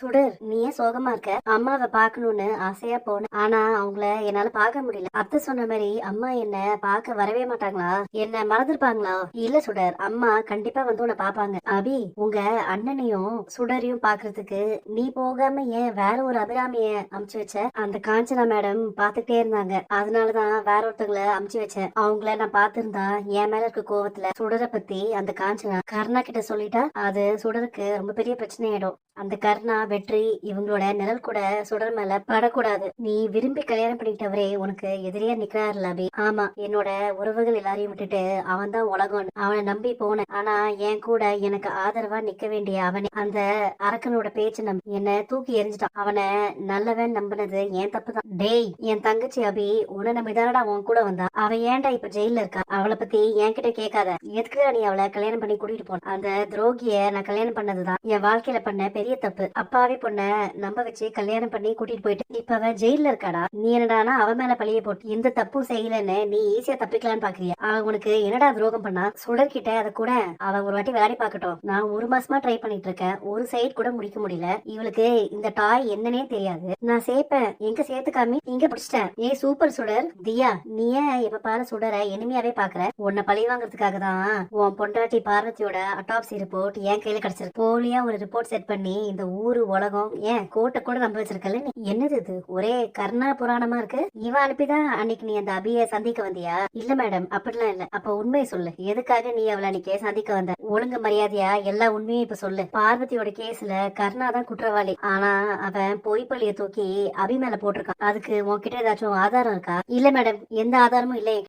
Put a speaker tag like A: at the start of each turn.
A: சுடர் நீ ஏன் சோகமா இருக்க. அம்மாவை பார்க்கணும்னு ஆசையா போன ஆனா அவங்கள என்னால பார்க்க முடியல. அத்தை சொன்ன மாதிரி அம்மா என்ன பார்க்க வரவே மாட்டாங்களா? என்ன மறந்துருப்பாங்களா? இல்ல சுடர் அம்மா கண்டிப்பா வந்து உன்னை பாப்பாங்க அபி உங்க அண்ணனையும் சுடரையும் பாக்குறதுக்கு நீ போகாம ஏன் வேற ஒரு அபிராமிய அமுச்சு வச்ச? அந்த காஞ்சனா மேடம் பாத்துக்கிட்டே இருந்தாங்க. அதனாலதான் வேற ஒருத்தங்களை அமுச்சு வச்சேன் அவங்கள நான் பாத்திருந்தா என் மேல இருக்க கோவத்துல சுடரை பத்தி அந்த காஞ்சனா கருணா கிட்ட சொல்லிட்டா அது சுடருக்கு ரொம்ப பெரிய பிரச்சனை ஆயிடும் அந்த கருணா வெற்றி இவங்களோட நிழல் கூட சுடர் மேல படக்கூடாது. நீ விரும்பி கல்யாணம் பண்ணிக்கிட்டவரே உனக்கு எதிரியா நிக்கிறாருல அபி ஆமா என்னோட உறவுகள் எல்லாரையும் விட்டுட்டு அவன் தான் உலகம். அவனை நம்பி போனேன். ஆனா என் கூட எனக்கு ஆதரவா நிக்க வேண்டிய அவனே அந்த அரக்கனோட பேச்சு நம்பி என்ன தூக்கி எரிஞ்சிட்டான் அவனை நல்லவன் நம்பினது என் தப்பு தான் டேய் என் தங்கச்சி அபி உன்னை நம்பிதானடா உன் கூட வந்தா? அவ ஏன்டா இப்ப ஜெயில இருக்கா? அவளை பத்தி என்கிட்ட கேட்காத. எதுக்குடா நீ அவளை கல்யாணம் பண்ணி கூட்டிட்டு போன? அந்த துரோகிய நான் கல்யாணம் பண்ணதுதான். என் வாழ்க்கையில பண்ண பெரிய தப்பு. அப்பா பாவி பொண்ண நம்ப வச்சு கல்யாணம் பண்ணி கூட்டிட்டு போயிட்டு இப்ப அவ ஜெயில இருக்காடா. நீ என்னடானா அவ மேல பழிய போட்டு இந்த தப்பும் செய்யலன்னு நீ ஈஸியா தப்பிக்கலாம்னு பாக்குறியா? அவன் உனக்கு என்னடா துரோகம் பண்ணா? சுடர்கிட்ட அதை கூட அவன் ஒரு வாட்டி விளையாடி பார்க்கட்டும். நான் ஒரு மாசமா ட்ரை பண்ணிட்டு இருக்கேன். ஒரு சைட் கூட முடிக்க முடியல. இவளுக்கு இந்த டாய் என்னன்னே தெரியாது. நான் சேர்ப்பேன் எங்க சேர்த்து காமி? இங்க பிடிச்சிட்டேன். ஏ சூப்பர் சுடர். தியா நீ ஏன் எப்ப பாரு சுடரை எளிமையாவே பாக்குற? உன்னை பழி வாங்குறதுக்காக தான் உன் பொண்டாட்டி பார்வதியோட அட்டாப்சி ரிப்போர்ட் என் கையில கிடைச்சிருக்கு. போலியா ஒரு ரிப்போர்ட் செட் பண்ணி இந்த ஊரு உலகம். ஏன்? கோட்டை கூட நம்ப வச்சிருக்கல நீ. என்னது இது? ஒரே கர்ணா புராணமா இருக்கு? இவன் அனுப்பிதான் அன்னைக்கு நீ அந்த அபிய சந்திக்க வந்தியா? இல்ல மேடம் அப்படிலாம் இல்ல. அப்ப உண்மையை சொல்லு. எதுக்காக நீ அவளை அன்னைக்கு சந்திக்க வந்த? ஒழுங்கு மரியாதையா? எல்லா உண்மையும் இப்ப சொல்லு. பார்வதியோட கேஸ்ல கர்ணா தான் குற்றவாளி. ஆனா அவன் பொய் தூக்கி அபி மேல போட்டிருக்கான். அதுக்கு உன்கிட்ட ஏதாச்சும் ஆதாரம் இருக்கா? இல்ல மேடம் எந்த ஆதாரமும் இல்லை